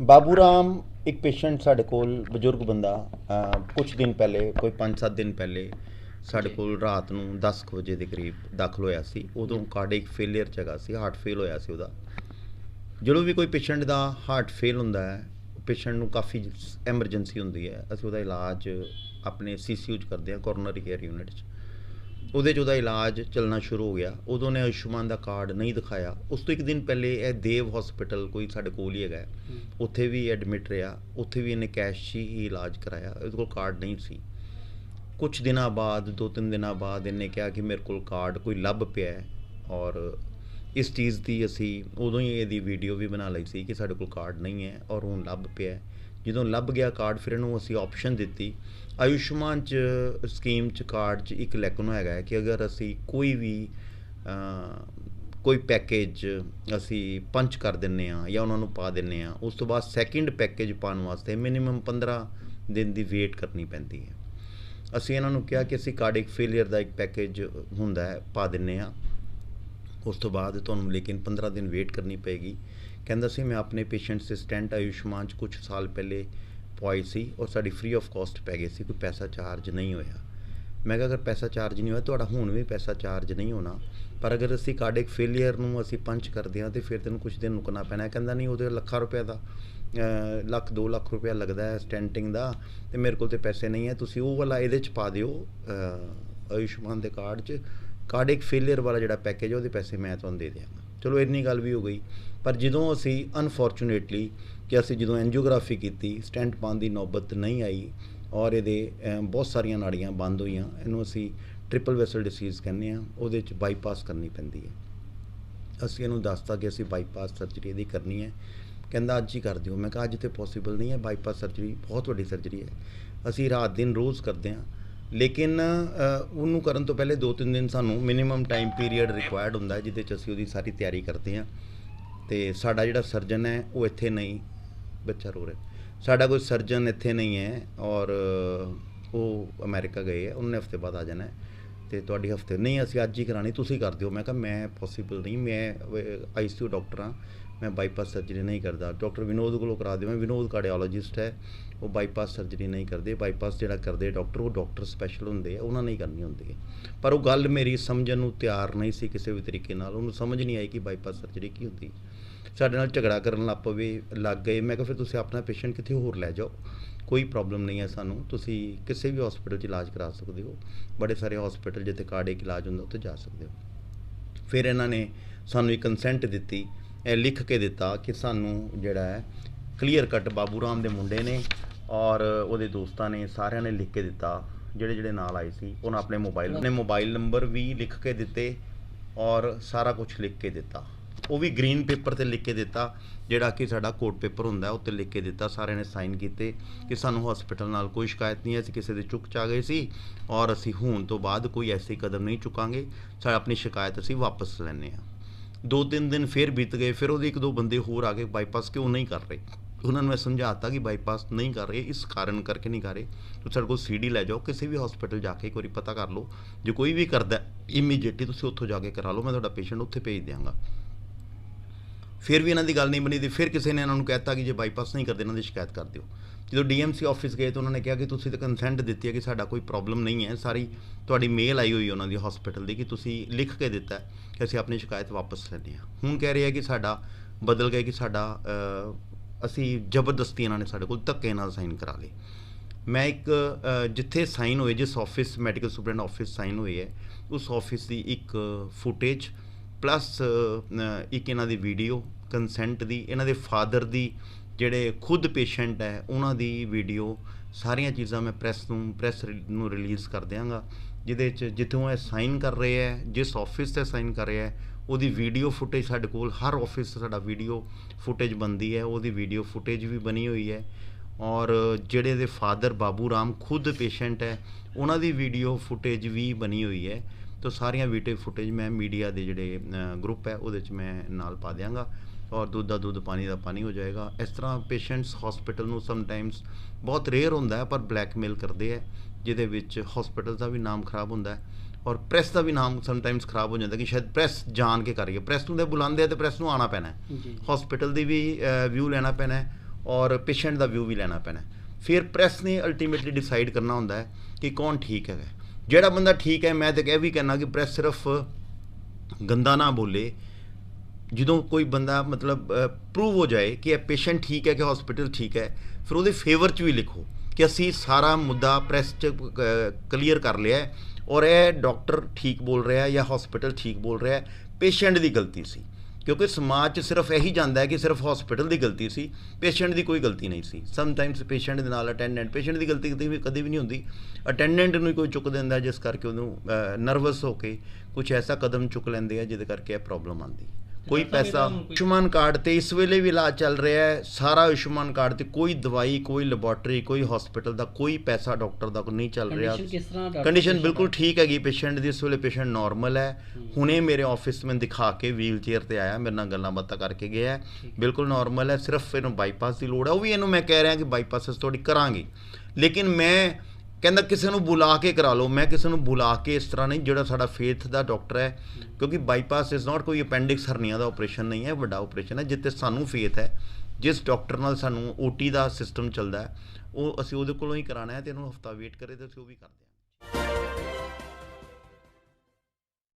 ਬਾਬੂ ਰਾਮ ਇੱਕ ਪੇਸ਼ੈਂਟ ਸਾਡੇ ਕੋਲ ਬਜ਼ੁਰਗ ਬੰਦਾ ਕੁਝ ਦਿਨ ਪਹਿਲੇ ਕੋਈ 5-7 ਦਿਨ ਪਹਿਲੇ ਸਾਡੇ ਕੋਲ ਰਾਤ ਨੂੰ 10 ਕੁ ਵਜੇ ਦੇ ਕਰੀਬ ਦਾਖਲ ਹੋਇਆ ਸੀ। ਉਦੋਂ ਕਾਰਡਿਕ ਫੇਲਿਅਰ ਜਗਾ ਸੀ ਹਾਰਟ ਫੇਲ ਹੋਇਆ ਸੀ ਉਹਦਾ। ਜਦੋਂ ਵੀ ਕੋਈ ਪੇਸ਼ੈਂਟ ਦਾ ਹਾਰਟ ਫੇਲ ਹੁੰਦਾ ਹੈ ਪੇਸ਼ੈਂਟ ਨੂੰ ਕਾਫੀ ਐਮਰਜੈਂਸੀ ਹੁੰਦੀ ਹੈ। ਅਸੀਂ ਉਹਦਾ ਇਲਾਜ ਆਪਣੇ ਸੀਸੀਯੂ 'ਚ ਕਰਦੇ ਹਾਂ ਕੋਰੋਨਰੀ ਕੇਅਰ ਯੂਨਿਟ 'ਚ। ਉਹਦੇ 'ਚ ਉਹਦਾ ਇਲਾਜ ਚੱਲਣਾ ਸ਼ੁਰੂ ਹੋ ਗਿਆ। ਉਦੋਂ ਨੇ ਆਯੁਸ਼ਮਾਨ ਦਾ ਕਾਰਡ ਨਹੀਂ ਦਿਖਾਇਆ। ਉਸ ਤੋਂ ਇੱਕ ਦਿਨ ਪਹਿਲੇ ਇਹ ਦੇਵ ਹਸਪੀਟਲ ਕੋਈ ਸਾਡੇ ਕੋਲ ਹੀ ਹੈਗਾ। ਉੱਥੇ ਵੀ ਐਡਮਿਟ ਰਿਹਾ। ਉੱਥੇ ਵੀ ਇਹਨੇ ਕੈਸ਼ ਹੀ ਇਲਾਜ ਕਰਾਇਆ। ਇਹਦੇ ਕੋਲ ਕਾਰਡ ਨਹੀਂ ਸੀ। ਕੁਝ ਦਿਨਾਂ ਬਾਅਦ ਦੋ ਤਿੰਨ ਦਿਨਾਂ ਬਾਅਦ ਇਹਨੇ ਕਿਹਾ ਕਿ ਮੇਰੇ ਕੋਲ ਕਾਰਡ ਕੋਈ ਲੱਭ ਪਿਆ ਹੈ ਔਰ ਇਸ ਚੀਜ਼ ਦੀ ਅਸੀਂ ਉਦੋਂ ਹੀ ਇਹਦੀ ਵੀਡੀਓ ਵੀ ਬਣਾ ਲਈ ਸੀ ਕਿ ਸਾਡੇ ਕੋਲ ਕਾਰਡ ਨਹੀਂ ਹੈ ਔਰ ਹੁਣ ਲੱਭ ਪਿਆ ਹੈ। ਜਦੋਂ ਲੱਭ ਗਿਆ ਕਾਰਡ ਫਿਰ ਇਹਨੂੰ ਅਸੀਂ ਆਪਸ਼ਨ ਦਿੱਤੀ। ਆਯੁਸ਼ਮਾਨ ਚ ਸਕੀਮ ਚ ਕਾਰਡ ਚ ਇੱਕ ਲੈਕਨ ਹੈਗਾ ਹੈ ਕਿ ਅਗਰ ਅਸੀਂ ਕੋਈ ਵੀ ਕੋਈ ਪੈਕੇਜ ਅਸੀਂ ਪੰਚ ਕਰ ਦਿੰਨੇ ਆ ਜਾਂ ਉਹਨਾਂ ਨੂੰ ਪਾ ਦਿੰਨੇ ਆ ਉਸ ਤੋਂ ਬਾਅਦ ਸੈਕਿੰਡ ਪੈਕੇਜ ਪਾਉਣ ਵਾਸਤੇ ਮਿਨੀਮਮ 15 ਦਿਨ ਦੀ ਵੇਟ ਕਰਨੀ ਪੈਂਦੀ ਹੈ। ਅਸੀਂ ਇਹਨਾਂ ਨੂੰ ਕਿਹਾ ਕਿ ਅਸੀਂ ਕਾਰਡਿਕ ਫੇਲਿਅਰ ਦਾ ਇੱਕ ਪੈਕੇਜ ਹੁੰਦਾ ਹੈ, ਪਾ ਦਿੰਨੇ ਆ ਉਸ ਤੋਂ ਬਾਅਦ ਤੁਹਾਨੂੰ ਲੇਕਿਨ 15 ਦਿਨ ਵੇਟ ਕਰਨੀ ਪਏਗੀ। ਕਹਿੰਦਾ ਸੀ, ਮੈਂ ਆਪਣੇ ਪੇਸ਼ੈਂਟ ਦੇ ਸਟੈਂਟ ਆਯੁਸ਼ਮਾਨ ਚ ਕੁਝ ਸਾਲ ਪਹਿਲੇ ਪਵਾਈ ਸੀ ਔਰ ਸਾਡੀ ਫ੍ਰੀ ਆਫ ਕਾਸਟ ਪੈ ਗਈ ਸੀ, ਕੋਈ ਪੈਸਾ ਚਾਰਜ ਨਹੀਂ ਹੋਇਆ। ਮੈਂ ਕਿਹਾ, ਅਗਰ ਪੈਸਾ ਚਾਰਜ ਨਹੀਂ ਹੋਇਆ, ਤੁਹਾਡਾ ਹੁਣ ਵੀ ਪੈਸਾ ਚਾਰਜ ਨਹੀਂ ਹੋਣਾ। ਪਰ ਅਗਰ ਅਸੀਂ ਕਾਰਡਿਕ ਫੇਲਿਅਰ ਨੂੰ ਅਸੀਂ ਪੰਚ ਕਰਦੇ ਹਾਂ, ਤੇ ਫਿਰ ਤੈਨੂੰ ਕੁਝ ਦਿਨ ਰੁਕਣਾ ਪੈਣਾ ਕਹਿੰਦਾ, ਨਹੀਂ, ਉਹਦੇ ਲੱਖਾਂ ਰੁਪਏ ਦਾ ਲੱਖ 2 ਲੱਖ ਰੁਪਏ ਲੱਗਦਾ ਹੈ ਸਟੈਂਟਿੰਗ ਦਾ, ਤੇ ਮੇਰੇ ਕੋਲ ਤੇ ਪੈਸੇ ਨਹੀਂ ਹੈ। ਤੁਸੀਂ ਉਹ ਵਾਲਾ ਇਹਦੇ ਚ ਪਾ ਦਿਓ ਆਯੁਸ਼ਮਾਨ ਦੇ ਕਾਰਡ 'ਚ ਕਾਰਡਿਕ ਫੇਲਿਅਰ ਵਾਲਾ ਜਿਹੜਾ ਪੈਕੇਜ ਹੈ ਉਹਦੇ ਪੈਸੇ ਮੈਂ ਤੁਹਾਨੂੰ ਦੇ ਦਿਆਂਗਾ। ਚਲੋ, ਇੰਨੀ ਗੱਲ ਵੀ ਹੋ ਗਈ। ਪਰ ਜਦੋਂ ਅਸੀਂ ਅਨਫੋਰਚੂਨੇਟਲੀ ਕਿ ਅਸੀਂ ਜਦੋਂ ਐਂਜੀਓਗ੍ਰਾਫੀ ਕੀਤੀ ਸਟੈਂਟ ਪਾਉਣ ਦੀ ਨੌਬਤ ਨਹੀਂ ਆਈ ਔਰ ਇਹਦੇ ਬਹੁਤ ਸਾਰੀਆਂ ਨਾੜੀਆਂ ਬੰਦ ਹੋਈਆਂ, ਇਹਨੂੰ ਅਸੀਂ ਟ੍ਰਿਪਲ ਵੈਸਲ ਡਿਸੀਜ਼ ਕਹਿੰਦੇ ਆ ਉਹਦੇ ਚ ਬਾਈਪਾਸ ਕਰਨੀ ਪੈਂਦੀ ਹੈ। ਅਸੀਂ ਇਹਨੂੰ ਦੱਸਤਾ ਕਿ ਅਸੀਂ ਬਾਈਪਾਸ ਸਰਜਰੀ ਇਹਦੀ ਕਰਨੀ ਹੈ। ਕਹਿੰਦਾ, ਅੱਜ ਹੀ ਕਰ ਦਿਓ। ਮੈਂ ਕਿਹਾ, ਅੱਜ ਤੇ ਪੋਸੀਬਲ ਨਹੀਂ ਹੈ ਬਾਈਪਾਸ ਸਰਜਰੀ ਬਹੁਤ ਵੱਡੀ ਸਰਜਰੀ ਹੈ। ਅਸੀਂ ਰਾਤ ਦਿਨ ਰੋਜ਼ ਕਰਦੇ ਹਾਂ। ਲੇਕਿਨ ਉਹਨੂੰ ਕਰਨ ਤੋਂ ਪਹਿਲੇ 2-3 ਦਿਨ ਸਾਨੂੰ ਮਿਨੀਮਮ ਟਾਈਮ ਪੀਰੀਅਡ ਰਿਕੁਆਇਰਡ ਹੁੰਦਾ ਜਿਹਦੇ ਚ ਅਸੀਂ ਉਹਦੀ ਸਾਰੀ ਤਿਆਰੀ ਕਰਦੇ ਹਾਂ। ਤੇ ਸਾਡਾ ਜਿਹੜਾ ਸਰਜਨ ਹੈ, ਉਹ ਇੱਥੇ ਨਹੀਂ, ਬੱਚਾ ਰੋ ਰਿਹਾ। ਸਾਡਾ ਕੋਈ ਸਰਜਨ ਇੱਥੇ ਨਹੀਂ ਹੈ ਔਰ ਉਹ ਅਮਰੀਕਾ ਗਏ ਹੈ, ਉਹਨੇ ਹਫ਼ਤੇ ਬਾਅਦ ਆ ਜਾਣਾ ਹੈ। ਤੇ ਤੁਹਾਡੀ ਹਫ਼ਤੇ, ਨਹੀਂ, ਅਸੀਂ ਅੱਜ ਹੀ ਕਰਾਣੀ ਤੁਸੀਂ ਕਰ ਦਿਓ। ਮੈਂ ਕਿਹਾ, ਮੈਂ ਪੋਸੀਬਲ ਨਹੀਂ, ਮੈਂ ਆਈਸੀਯੂ ਡਾਕਟਰ ਹਾਂ। ਮੈਂ ਬਾਈਪਾਸ ਸਰਜਰੀ ਨਹੀਂ ਕਰਦਾ। ਡਾਕਟਰ ਵਿਨੋਦ ਕੋਲੋਂ ਕਰਾ ਦਿਓ ਮੈਂ ਵਿਨੋਦ ਕਾਰਡੀਓਲੋਜਿਸਟ ਹੈ। ਉਹ ਬਾਈਪਾਸ ਸਰਜਰੀ ਨਹੀਂ ਕਰਦੇ। ਬਾਈਪਾਸ ਜਿਹੜਾ ਕਰਦੇ ਡਾਕਟਰ ਉਹ ਡਾਕਟਰ ਸਪੈਸ਼ਲ ਹੁੰਦੇ ਆ। ਉਹਨਾਂ ਨੇ ਕਰਨੀ ਹੁੰਦੀ ਹੈ ਪਰ ਉਹ ਗੱਲ ਮੇਰੀ ਸਮਝਣ ਨੂੰ ਤਿਆਰ ਨਹੀਂ ਸੀ ਕਿਸੇ ਵੀ ਤਰੀਕੇ ਨਾਲ। ਉਹਨੂੰ ਸਮਝ ਨਹੀਂ ਆਈ ਕਿ ਬਾਈਪਾਸ ਸਰਜਰੀ ਕੀ ਹੁੰਦੀ। ਸਾਡੇ ਨਾਲ ਝਗੜਾ ਕਰਨ ਲੱਗ ਪਵੇ, ਲੱਗ ਗਏ। ਮੈਂ ਕਿਹਾ, ਫਿਰ ਤੁਸੀਂ ਆਪਣਾ ਪੇਸ਼ੈਂਟ ਕਿਤੇ ਹੋਰ ਲੈ ਜਾਓ? ਕੋਈ ਪ੍ਰੋਬਲਮ ਨਹੀਂ ਹੈ ਸਾਨੂੰ। ਤੁਸੀਂ ਕਿਸੇ ਵੀ ਹਸਪੀਟਲ 'ਚ ਇਲਾਜ ਕਰਾ ਸਕਦੇ ਹੋ। ਬੜੇ ਸਾਰੇ ਹਸਪੀਟਲ ਜਿੱਥੇ ਕਾਰਡਿਕ ਇਲਾਜ ਹੁੰਦਾ, ਉੱਥੇ ਜਾ ਸਕਦੇ ਹੋ। ਫਿਰ ਇਹਨਾਂ ਨੇ ਸਾਨੂੰ ਇੱਕ ਕੰਸੈਂਟ ਦਿੱਤੀ। ਲਿਖ ਕੇ ਦਿੱਤਾ ਕਿ ਸਾਨੂੰ ਜਿਹੜਾ ਹੈ ਕਲੀਅਰ ਕੱਟ ਬਾਬੂ ਰਾਮ ਦੇ ਮੁੰਡੇ ਨੇ ਔਰ ਉਹਦੇ ਦੋਸਤਾਂ ਨੇ ਸਾਰਿਆਂ ਨੇ ਲਿਖ ਕੇ ਦਿੱਤਾ ਜਿਹੜੇ ਜਿਹੜੇ ਨਾਲ ਆਏ ਸੀ ਉਹਨਾਂ ਆਪਣੇ ਮੋਬਾਈਲ ਆਪਣੇ ਮੋਬਾਈਲ ਨੰਬਰ ਵੀ ਲਿਖ ਕੇ ਦਿੱਤੇ ਔਰ ਸਾਰਾ ਕੁਝ ਲਿਖ ਕੇ ਦਿੱਤਾ। ਉਹ ਵੀ ਗ੍ਰੀਨ ਪੇਪਰ ਤੇ ਲਿਖ ਕੇ ਦਿੱਤਾ ਜਿਹੜਾ ਕਿ ਸਾਡਾ ਕੋਟ ਪੇਪਰ ਹੁੰਦਾ ਹੈ, ਉੱਤੇ ਲਿਖ ਕੇ ਦਿੱਤਾ ਸਾਰਿਆਂ ਨੇ ਸਾਈਨ ਕੀਤੇ ਕਿ ਸਾਨੂੰ ਹਸਪੀਟਲ ਨਾਲ ਕੋਈ ਸ਼ਿਕਾਇਤ ਨਹੀਂ ਹੈ ਅਸੀਂ ਕਿਸੇ ਦੇ ਚੁੱਕ ਚਾ ਗਏ ਸੀ ਔਰ ਅਸੀਂ ਹੁਣ ਤੋਂ ਬਾਅਦ ਕੋਈ ਐਸੀ ਕਦਮ ਨਹੀਂ ਚੁੱਕਾਂਗੇ ਸਾਡਾ ਆਪਣੀ ਸ਼ਿਕਾਇਤ ਅਸੀਂ ਵਾਪਸ ਲੈਂਦੇ ਹਾਂ। ਦੋ ਤਿੰਨ ਦਿਨ ਫਿਰ ਬੀਤ ਗਏ, ਫਿਰ ਉਹਦੇ ਇੱਕ ਦੋ ਬੰਦੇ ਹੋਰ ਆ ਕੇ ਬਾਈਪਾਸ ਕਿਉਂ ਨਹੀਂ ਕਰ ਰਹੇ। ਉਹਨਾਂ ਨੂੰ ਮੈਂ ਸਮਝਾਤਾ ਕਿ ਬਾਈਪਾਸ ਨਹੀਂ ਕਰ ਰਹੇ, ਇਸ ਕਾਰਨ ਕਰਕੇ ਨਹੀਂ ਕਰ ਰਹੇ। ਤੁਸੀਂ ਸਾਡੇ ਕੋਲ ਸੀਡੀ ਲੈ ਜਾਓ, ਕਿਸੇ ਵੀ ਹਸਪੀਟਲ ਜਾ ਕੇ ਇੱਕ ਵਾਰੀ ਪਤਾ ਕਰ ਲਓ। ਜੇ ਕੋਈ ਵੀ ਕਰਦਾ ਇਮੀਡੀਏਟਲੀ ਤੁਸੀਂ ਉੱਥੋਂ ਜਾ ਕੇ ਕਰਾ ਲਓ, ਮੈਂ ਤੁਹਾਡਾ ਪੇਸ਼ੈਂਟ ਉੱਥੇ ਭੇਜ ਦਿਆਂਗਾ। ਫਿਰ ਵੀ ਇਹਨਾਂ ਦੀ ਗੱਲ ਨਹੀਂ ਬਣੀ ਤੇ ਫਿਰ ਕਿਸੇ ਨੇ ਇਹਨਾਂ ਨੂੰ ਕਹਿਤਾ ਕਿ ਜੇ ਬਾਈਪਾਸ ਨਹੀਂ ਕਰਦੇ, ਇਹਨਾਂ ਦੀ ਸ਼ਿਕਾਇਤ ਕਰ ਦਿਓ। ਜਦੋਂ ਡੀਐਮਸੀ ਆਫਿਸ ਗਏ ਤਾਂ ਉਹਨਾਂ ਨੇ ਕਿਹਾ ਕਿ ਤੁਸੀਂ ਤਾਂ ਕੰਸੈਂਟ ਦਿੱਤੀ ਹੈ ਕਿ ਸਾਡਾ ਕੋਈ ਪ੍ਰੋਬਲਮ ਨਹੀਂ ਹੈ। ਸਾਰੀ ਤੁਹਾਡੀ ਮੇਲ ਆਈ ਹੋਈ ਉਹਨਾਂ ਦੀ ਹਸਪੀਟਲ ਦੀ ਕਿ ਤੁਸੀਂ ਲਿਖ ਕੇ ਦਿੱਤਾ ਕਿ ਅਸੀਂ ਆਪਣੀ ਸ਼ਿਕਾਇਤ ਵਾਪਸ ਲੈਂਦੇ ਹਾਂ। ਹੁਣ ਕਹਿ ਰਹੇ ਆ ਕਿ ਸਾਡਾ ਬਦਲ ਗਿਆ ਕਿ ਸਾਡਾ ਅਸੀਂ ਜ਼ਬਰਦਸਤੀ ਇਹਨਾਂ ਨੇ ਸਾਡੇ ਕੋਲ ਧੱਕੇ ਨਾਲ ਸਾਈਨ ਕਰਾ ਲਏ। ਮੈਂ ਇੱਕ ਜਿੱਥੇ ਸਾਈਨ ਹੋਏ, ਜਿਸ office medical superintendent office sign ਹੋਏ ਹੈ, ਉਸ ਆਫਿਸ ਦੀ ਇੱਕ ਫੁਟੇਜ ਪਲੱਸ ਇੱਕ ਇਹਨਾਂ ਦੀ ਵੀਡੀਓ ਕੰਸੈਂਟ ਦੀ, ਇਹਨਾਂ ਦੇ ਫਾਦਰ ਦੀ ਜਿਹੜੇ ਖੁਦ ਪੇਸ਼ੈਂਟ ਹੈ, ਉਹਨਾਂ ਦੀ ਵੀਡੀਓ ਸਾਰੀਆਂ ਚੀਜ਼ਾਂ ਮੈਂ ਪ੍ਰੈਸ ਨੂੰ ਪ੍ਰੈਸ ਨੂੰ ਰਿਲੀਜ਼ ਕਰ ਦਿਆਂਗਾ। ਜਿਹਦੇ ਚ ਜਿੱਥੋਂ ਇਹ ਸਾਈਨ ਕਰ ਰਹੇ ਹੈ, ਜਿਸ ਆਫਿਸ ਤੇ ਸਾਈਨ ਕਰ ਰਿਹਾ ਹੈ, ਉਹਦੀ ਵੀਡੀਓ ਫੁਟੇਜ ਸਾਡੇ ਕੋਲ, ਹਰ ਆਫਿਸ ਤੇ ਸਾਡਾ ਵੀਡੀਓ ਫੁਟੇਜ ਬੰਦੀ ਹੈ, ਉਹਦੀ ਵੀਡੀਓ ਫੁਟੇਜ ਵੀ ਬਣੀ ਹੋਈ ਹੈ। ਔਰ ਜਿਹੜੇ ਦੇ ਫਾਦਰ ਬਾਬੂ ਰਾਮ ਖੁਦ ਪੇਸ਼ੈਂਟ ਹੈ, ਉਹਨਾਂ ਦੀ ਵੀਡੀਓ ਫੁਟੇਜ ਵੀ ਬਣੀ ਹੋਈ ਹੈ। ਤਾਂ ਸਾਰੀਆਂ ਵੀਡੀਓ ਫੁਟੇਜ ਮੈਂ ਮੀਡੀਆ ਦੇ ਜਿਹੜੇ ਗਰੁੱਪ ਹੈ, ਉਹਦੇ ਚ ਮੈਂ ਨਾਲ ਪਾ ਦਿਆਂਗਾ। ਔਰ ਦੁੱਧ ਦਾ ਦੁੱਧ ਪਾਣੀ ਦਾ ਪਾਣੀ ਹੋ ਜਾਏਗਾ। ਇਸ ਤਰ੍ਹਾਂ ਪੇਸ਼ੈਂਟਸ ਹਸਪੀਟਲ ਨੂੰ ਸਮਟਾਈਮਸ ਬਹੁਤ ਰੇਅਰ ਹੁੰਦਾ ਹੈ ਪਰ ਬਲੈਕਮੇਲ ਕਰਦੇ ਹੈ ਜਿਹਦੇ ਵਿੱਚ ਹਸਪੀਟਲ ਦਾ ਵੀ ਨਾਮ ਖਰਾਬ ਹੁੰਦਾ ਹੈ ਔਰ ਪ੍ਰੈਸ ਦਾ ਵੀ ਨਾਮ ਸਮਟਾਈਮਸ ਖਰਾਬ ਹੋ ਜਾਂਦਾ ਕਿ ਸ਼ਾਇਦ ਪ੍ਰੈਸ ਜਾਣ ਕੇ ਕਰ ਹੈ। ਪ੍ਰੈਸ ਨੂੰ ਤੇ ਬੁਲਾਉਂਦੇ ਆ ਤੇ ਪ੍ਰੈਸ ਨੂੰ ਆਣਾ ਪੈਣਾ ਹੈ। ਹਸਪੀਟਲ ਦੀ ਵੀ ਵਿਊ ਲੈਣਾ ਪੈਣਾ ਹੈ ਔਰ ਪੇਸ਼ੈਂਟ ਦਾ ਵਿਊ ਵੀ ਲੈਣਾ ਪੈਣਾ ਹੈ। ਫਿਰ ਪ੍ਰੈਸ ਨੇ ਅਲਟੀਮੇਟਲੀ ਡਿਸਾਈਡ ਕਰਨਾ ਹੁੰਦਾ ਹੈ ਕਿ ਕੌਣ ਠੀਕ ਹੈਗਾ ਜਿਹੜਾ ਬੰਦਾ ਠੀਕ ਹੈ ਮੈਂ ਤਾਂ ਇਹ ਵੀ ਕਹਿਣਾ ਕਿ ਪ੍ਰੈਸ ਸਿਰਫ ਗੰਦਾ ਨਾ ਬੋਲੇ ਜਦੋਂ ਕੋਈ ਬੰਦਾ ਮਤਲਬ ਪ੍ਰੂਵ ਹੋ ਜਾਏ ਕਿ ਇਹ ਪੇਸ਼ੈਂਟ ਠੀਕ ਹੈ ਕਿ ਹਸਪੀਟਲ ਠੀਕ ਹੈ, ਫਿਰ ਉਹਦੇ ਫੇਵਰ 'ਚ ਵੀ ਲਿਖੋ ਕਿ ਅਸੀਂ ਸਾਰਾ ਮੁੱਦਾ ਪ੍ਰੈਸ 'ਚ ਕਲੀਅਰ ਕਰ ਲਿਆ ਔਰ ਇਹ ਡਾਕਟਰ ਠੀਕ ਬੋਲ ਰਿਹਾ ਜਾਂ ਹਸਪੀਟਲ ਠੀਕ ਬੋਲ ਰਿਹਾ ਪੇਸ਼ੈਂਟ ਦੀ ਗਲਤੀ ਸੀ। ਕਿਉਂਕਿ ਸਮਾਜ 'ਚ ਸਿਰਫ ਇਹੀ ਜਾਂਦਾ ਹੈ ਕਿ ਸਿਰਫ ਹਸਪੀਟਲ ਦੀ ਗਲਤੀ ਸੀ ਪੇਸ਼ੈਂਟ ਦੀ ਕੋਈ ਗਲਤੀ ਨਹੀਂ ਸੀ। ਸਮ ਟਾਈਮਸ ਪੇਸ਼ੈਂਟ ਦੇ ਨਾਲ ਅਟੈਂਡੈਂਟ ਪੇਸ਼ੈਂਟ ਦੀ ਗਲਤੀ ਕਦੇ ਵੀ ਕਦੇ ਵੀ ਨਹੀਂ ਹੁੰਦੀ। ਅਟੈਂਡੈਂਟ ਨੂੰ ਕੋਈ ਚੁੱਕ ਦਿੰਦਾ ਜਿਸ ਕਰਕੇ ਉਹਨੂੰ ਨਰਵਸ ਹੋ ਕੇ ਕੁਝ ਐਸਾ ਕਦਮ ਚੁੱਕ ਲੈਂਦੇ ਆ, ਜਿਹਦੇ ਕਰਕੇ ਇਹ ਪ੍ਰੋਬਲਮ ਆਉਂਦੀ ਕੋਈ ਪੈਸਾ ਆਯੁਸ਼ਮਾਨ ਕਾਰਡ ਤੇ ਇਸ ਵੇਲੇ ਵੀ ਇਲਾਜ ਚੱਲ ਰਿਹਾ ਹੈ। ਸਾਰਾ ਆਯੁਸ਼ਮਾਨ ਕਾਰਡ ਤੇ ਕੋਈ ਦਵਾਈ ਕੋਈ ਲੈਬੋਰਟਰੀ ਕੋਈ ਹਸਪੀਟਲ ਦਾ ਕੋਈ ਪੈਸਾ ਡਾਕਟਰ ਦਾ ਕੋਈ ਨਹੀਂ ਚੱਲ ਰਿਹਾ। ਕੰਡੀਸ਼ਨ ਬਿਲਕੁਲ? ਠੀਕ ਹੈਗੀ ਪੇਸ਼ੈਂਟ ਦੀ ਇਸ ਵੇਲੇ ਪੇਸ਼ੈਂਟ ਨਾਰਮਲ ਹੈ। ਹੁਣੇ ਮੇਰੇ ਆਫਿਸ ਮੈਂ ਦਿਖਾ ਕੇ ਵੀਲ ਚੇਅਰ ਤੇ ਆਇਆ ਮੇਰੇ ਨਾਲ ਗੱਲਾਂ ਬਾਤਾਂ ਕਰਕੇ ਗਿਆ ਹੈ। ਬਿਲਕੁਲ ਨਾਰਮਲ ਹੈ ਸਿਰਫ ਇਹਨੂੰ ਬਾਈਪਾਸ ਦੀ ਲੋੜ ਹੈ। ਉਹ ਵੀ ਇਹਨੂੰ ਮੈਂ ਕਹਿ ਰਿਹਾ ਕਿ ਬਾਈਪਾਸ ਅਸੀਂ ਤੁਹਾਡੀ ਕਰਾਂਗੇ। ਲੇਕਿਨ ਮੈਂ ਕਹਿੰਦਾ ਕਿਸੇ ਨੂੰ ਬੁਲਾ ਕੇ ਕਰਾ ਲਓ। ਮੈਂ ਕਿਸੇ ਨੂੰ ਬੁਲਾ ਕੇ ਇਸ ਤਰ੍ਹਾਂ ਨਹੀਂ, ਜਿਹੜਾ ਸਾਡਾ ਫੇਥ ਦਾ ਡਾਕਟਰ ਹੈ, ਕਿਉਂਕਿ ਬਾਈਪਾਸ ਇਜ਼ ਨਾਟ ਕੋਈ ਅਪੈਂਡਿਕਸ ਹਰਨੀਆ ਦਾ ਆਪਰੇਸ਼ਨ ਨਹੀਂ ਹੈ, ਵੱਡਾ ਆਪਰੇਸ਼ਨ ਹੈ ਜਿੱਤੇ ਸਾਨੂੰ ਫੇਥ ਹੈ। ਜਿਸ ਡਾਕਟਰ ਨਾਲ ਸਾਨੂੰ ਓਟੀ ਦਾ ਸਿਸਟਮ ਚੱਲਦਾ ਹੈ, ਉਹ ਅਸੀਂ ਉਹਦੇ ਕੋਲੋਂ ਹੀ ਕਰਾਣਾ ਹੈ ਤੇ ਇਹਨੂੰ ਹਫਤਾ ਵੇਟ ਕਰੇ ਤੇ ਅਸੀਂ ਉਹ ਵੀ ਕਰਦੇ